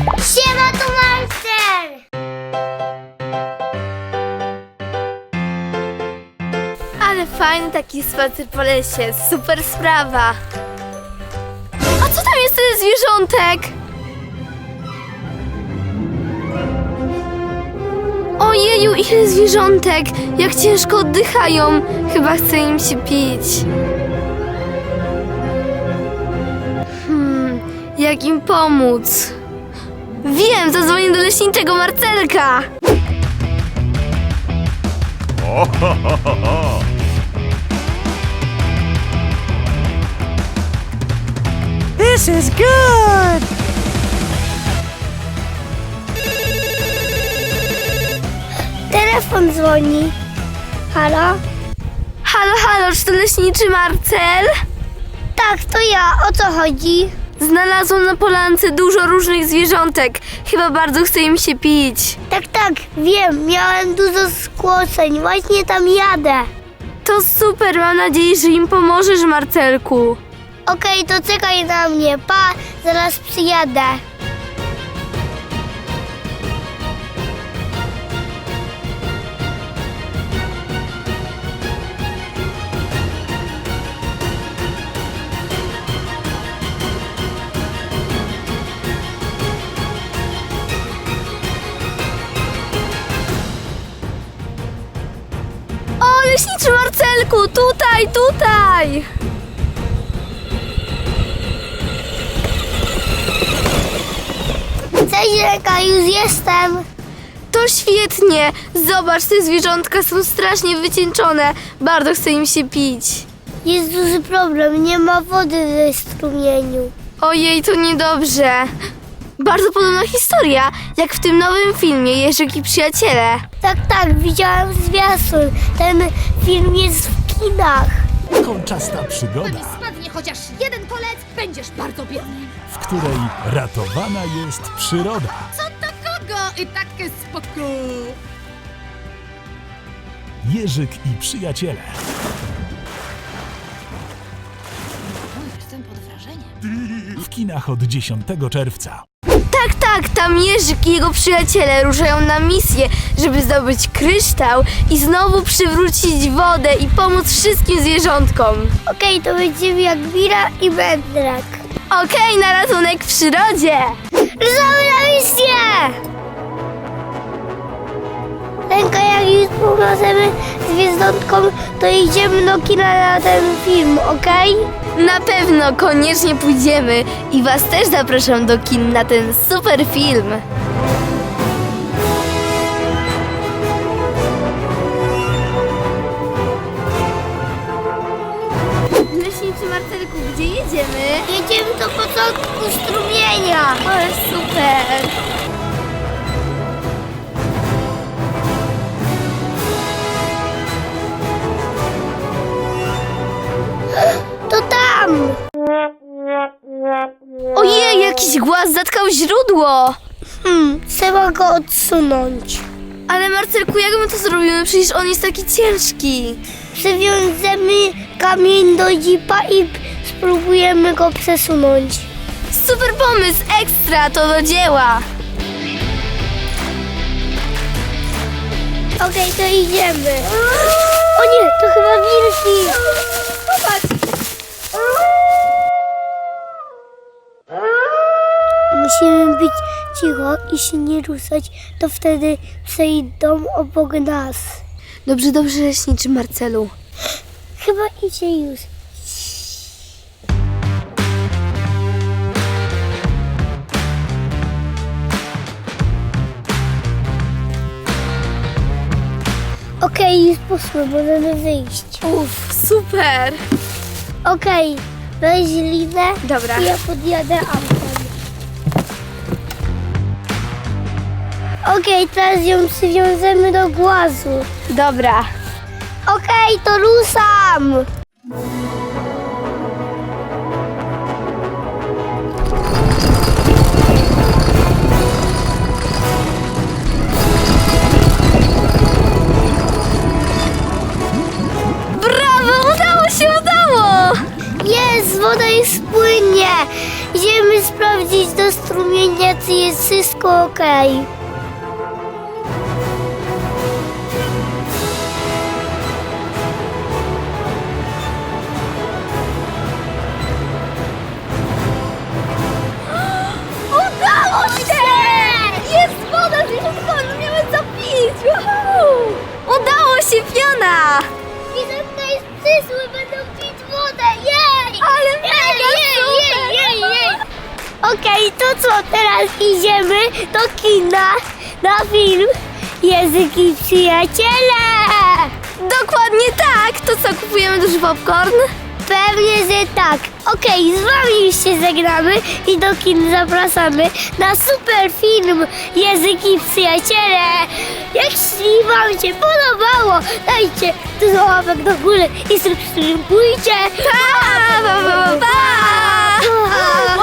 Siema, tu Marcel! Ale fajny taki spacer po lesie, super sprawa. A co tam jest tyle zwierzątek? Ojeju, ile zwierzątek! Jak ciężko oddychają! Chyba chce im się pić. Hmm, jak im pomóc? Wiem, zadzwonię do leśniczego Marcelka! This is good! Telefon dzwoni. Halo? Halo, halo, czy to leśniczy Marcel? Tak, to ja. O co chodzi? Znalazłam na polance dużo różnych zwierzątek. Chyba bardzo chce im się pić. Tak, tak, wiem. Miałem dużo skłoseń. Właśnie tam jadę. To super, mam nadzieję, że im pomożesz, Marcelku. Okej, to czekaj na mnie. Pa, zaraz przyjadę. Marcelku, tutaj, tutaj! Cześć, Reka, już jestem. To świetnie! Zobacz, te zwierzątka są strasznie wycieńczone. Bardzo chce im się pić. Jest duży problem. Nie ma wody ze strumieniu. Ojej, to niedobrze. Bardzo podobna historia, jak w tym nowym filmie Jerzyk i przyjaciele. Tak, tak, widziałem zwiastun. Ten film jest w kinach. Kolczasta przygoda, spadnie chociaż jeden kolec, będziesz bardzo biedny. w której ratowana jest przyroda. Co to kogo? I takie spoko. Jerzyk i przyjaciele. Jestem pod wrażeniem. W kinach od 10 czerwca. Tak, tak, tam Jerzyk i jego przyjaciele ruszają na misję, żeby zdobyć kryształ i znowu przywrócić wodę i pomóc wszystkim zwierzątkom. Okej, to będziemy jak Mira i Wędrak. Okej, na ratunek w przyrodzie! Ruszamy na misję! Ręka, jak już pomożemy zwierzątkom, to idziemy do kina na ten film, okej? Na pewno, koniecznie pójdziemy i Was też zapraszam do kin na ten super film. Gdzie jedziemy? Jedziemy do początku strumienia. Ale super! Zatkał źródło! Hmm, trzeba go odsunąć. Ale Marcelku, jak my to zrobimy? Przecież on jest taki ciężki. Przywiązemy kamień do dzipa i spróbujemy go przesunąć. Super pomysł, ekstra, to do dzieła! Okej, to idziemy. O nie, to chyba wilki. Popatrz! Cicho i się nie ruszać, to wtedy przejdą obok nas. Dobrze, dobrze, leśniczy Marcelu. Chyba idzie już. Okej, już poszły, możemy wyjść. Uff, super! Okej, weź linę Dobra. i ja podjadę autem. Okej, teraz ją przywiążemy do głazu. Dobra. Okej, to ruszam! Brawo, udało się, udało! Jest, woda jest płynnie. Idziemy sprawdzić do strumienia, czy jest wszystko okej. Fiona! Zwierzęta jest przysły, będą pić wodę, jej! Ale mega super! Okej, to co, teraz idziemy do kina na film Język i przyjaciele! Dokładnie tak! To co, kupujemy duży popcorn? Pewnie, że tak. Okej, z wami już się żegnamy i do kin zapraszamy na super film Język i przyjaciele. Jeśli wam się podobało, dajcie dużo łapek do góry i subskrybujcie. Pa, pa, pa, pa, pa!